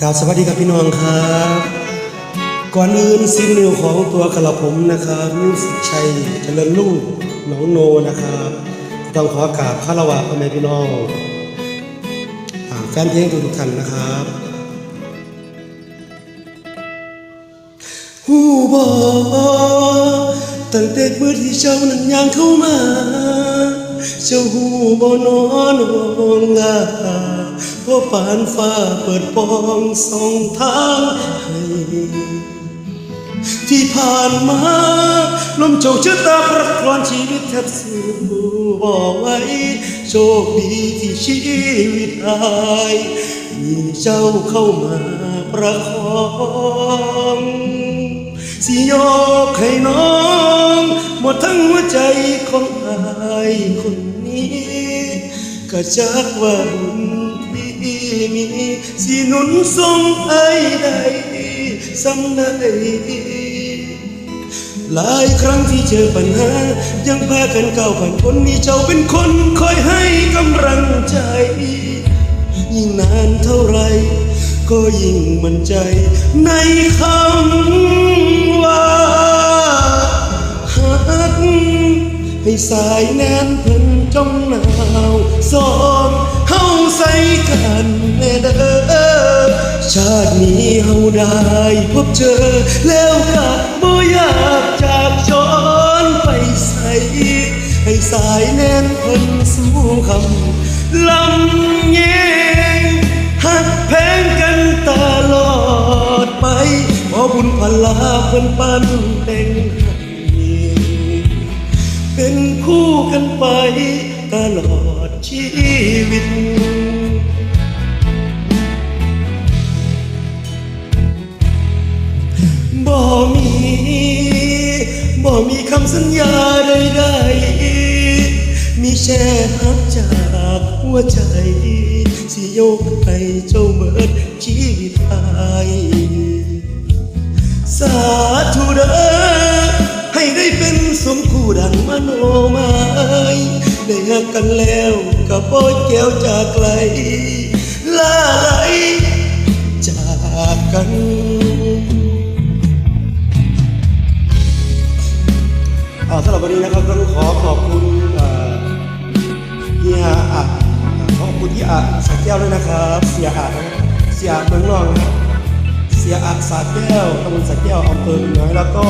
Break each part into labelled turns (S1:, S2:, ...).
S1: กราบสวัสดีครับพี่น้องครับ ก่อนอื่นซิงนิวของตัวกระผมนะครับมิวสิกชัยเจริญรุ่งหนองโนนะครับ ต้องขอกราบคารวะพ่อแม่พี่น้องอ่าแฟนเพลงทุกท่านนะครับหูบอกตั้งแต่เมื่อที่เจ้านั้นย่างเข้ามา เจ้าหูบอนอนวงลาเพราะปานฟ้าเปิดปองส่องทางให้ที่ผ่านมาลมโชคชะตาพระกรอนชีวิตแทบสูบอกไว้ โชคดีที่ชีวิตอายมีเจ้าเข้ามาประคอง สิยกให้น้อง ทั้งหัวใจของอายคนนี้ ก็จักว่าบุญที่มีสิหนุนทรงไอ้ได้สำได้หลายครั้งที่เจอปัญหา ยังพากันก้าวผ่านพ้นมีเจ้าเป็นคนคอยให้กำลังใจ ยิ่งนานเท่าไร ก็ยิ่งมั่นใจในคำ สายแน่นพิ่นจ้องหนาวสองเฮาใส่กันแน่เด้อชาตินี้เฮาได้พบเจอ แล้วก็บ่อยากจากจรไปใส่ให้สายแน่นพิ่นสู้คำลำเยงหักแพงกันตลอดไป ขอบุญพลาเพิ่นปันแต่ง กันไปตลอดชีวิต บ่มี บ่มีคำสัญญาใดๆ มีแค่หักจากหัวใจ สิยกให้เจ้าเบิด ดังมโนหมายได้หักกันแล้วกับโปอยแก้วจากไกลลาไหลจากกันอ่าสำหรับวันนี้นะครับต้องขอขอบคุณเอ่อเฮียอะขอบคุณที่อะสักแก้วด้วยนะครับเสียอะเสียอะเมืองนอกนะเสียอาสาแก้วตำบลสาแก้วอำเภอเหนือยแล้วก็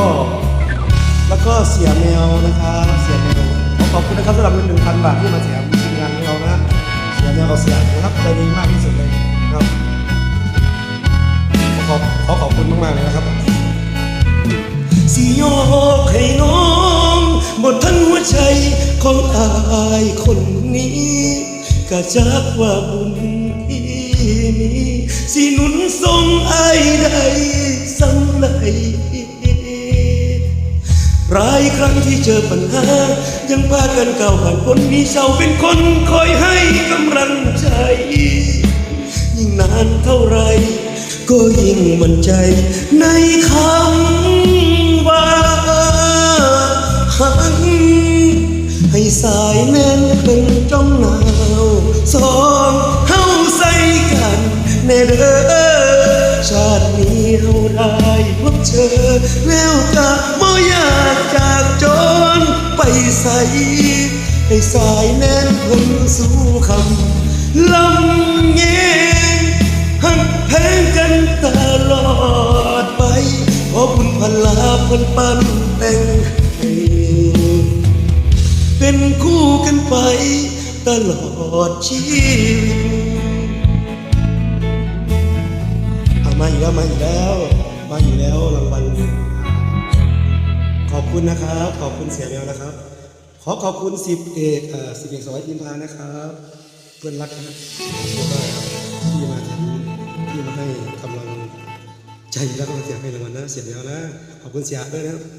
S1: แล้วก็เสียแมวนะครับเสียแมวขอขอบคุณนะครับสำหรับเงินหนึ่งพันบาทที่มาแถมทีมงานของเรานะเสียแมวกับเสียนะครับใจดีมากที่สุดเลยครับขอขอบขอขอบคุณมากๆเลยนะครับสิยกให้น้องหมดทั้งหัวใจของอายคนนี้ก็จักว่าบุญที่มีสิหนุนทรงไอ้ใด ครั้งที่เจอปัญหา ยังพากันก้าวผ่านพ้นมีเจ้าเป็นคนคอยให้กำลังใจ ยิ่งนานเท่าไร ก็ยิ่งมั่นใจในคำว่าหักให้สายแน่นเป็นจ้องหนาวสองเฮาใส่กันแน่เด้อชาตินี้เฮาได้พบเจอแล้ว ใส่ให้สายแน่นเพิ่นสู่คำลำเงงหักแพงกันตลอดไปขอบุญพลาพิ่นปันแต่งให้เป็นคู่กันไปตลอดชีวิตเอามาอีกแล้วมาอีกแล้ว มาอีกแล้วรางวัล ขอบคุณนะครับ ขอบคุณเสียแมวนะครับ ขอขอบคุณสิบเอกอ่อสิบเอกสวัยพิมพานะครับเพื่อนรักนะครับที่มาถึงที่มาให้กำลังใจแล้วก็มาเสียให้รางวัลนะเสียแมวนะ ขอบคุณเสียด้วยนะครับ